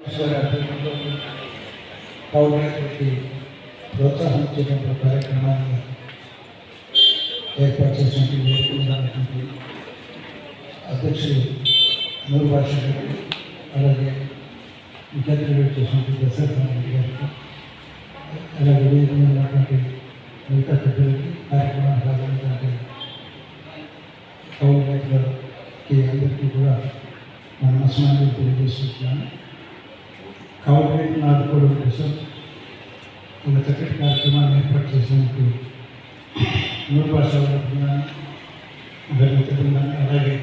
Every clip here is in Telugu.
ఈశ్వర ఆధ్వర్యంలో కౌలుకి ప్రోత్సాహం ఇచ్చేటువంటి కార్యక్రమాన్ని ఏర్పాటు చేసినట్టు వేడుకున్నటువంటి అధ్యక్షుడు నూరు భాష గారు అలాగే విద్యార్థులు చేసినటువంటి దశరథ రెడ్డి గారికి అలాగే వేదిక మీద ఉన్నటువంటి మిగతా పెద్దలకి కార్యక్రమానికి హాజరైనటువంటి కౌలు రైతులకి అందరికీ కూడా నా నమస్కారాలు తెలియజేస్తున్నాను కౌలు నాటుకోవడం కోసం ఒక చక్కటి కార్యక్రమాన్ని ఏర్పాటు చేసినందుకు నూరు భాష బృందాన్ని అలాగే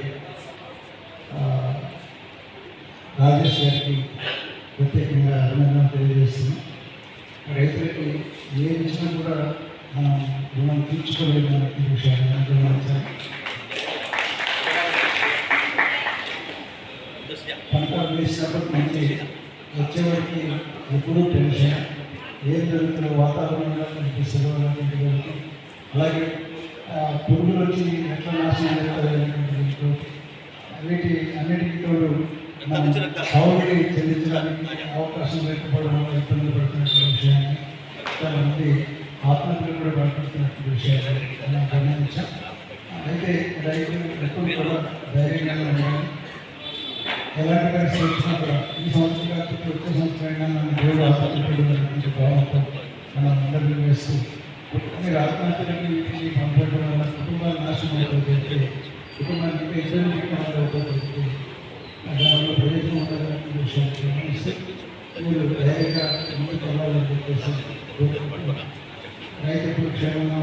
రాజేష్ గారికి ప్రత్యేకంగా అభినందన తెలియజేస్తున్నాం రైతులకి ఏది ఇచ్చినా కూడా మనం రుణం తీర్చుకోలేదు అనే విషయాన్ని గమనించాలి. పంట వేసినప్పుడు మంచి వచ్చేవాడికి ఎప్పుడూ టెన్షన్. ఏం జరుగుతున్న వాతావరణంలో మనకి సెలవులటువంటి వారికి అలాగే పురుగులు వచ్చి ఎట్లా నాశనం చేస్తారనేటువంటి అన్నిటి అన్నిటికీ తోడు మనం చెల్లించడానికి అవకాశం లేకపోవడం వల్ల ఇబ్బంది పడుతున్నటువంటి విషయాన్ని చాలామంది ఆత్మహత్యలు కూడా పడుతున్నటువంటి విషయాన్ని మనం గమనించాం. అయితే రైతులు ఎప్పుడు కూడా ధైర్యంగా ఉండాలి. ఎలాంటి పరిస్థితి వచ్చినా కూడా ఈ సంవత్సరం కాకపోతే వచ్చే దేవుడు ఆత్మహత్యటువంటి భావంతో మనం అందరినీ వేస్తూ మీరు ఆత్మహత్యలకి వీటిని పంపడం వల్ల కుటుంబాలు నాశనం కుటుంబానికి ఇబ్బంది దానిలో ప్రయోజనం గమనిస్తే మీరు ధైర్యంగా ముందుకు వెళ్ళాలని చెప్పేసి రైతులు క్షేమంగా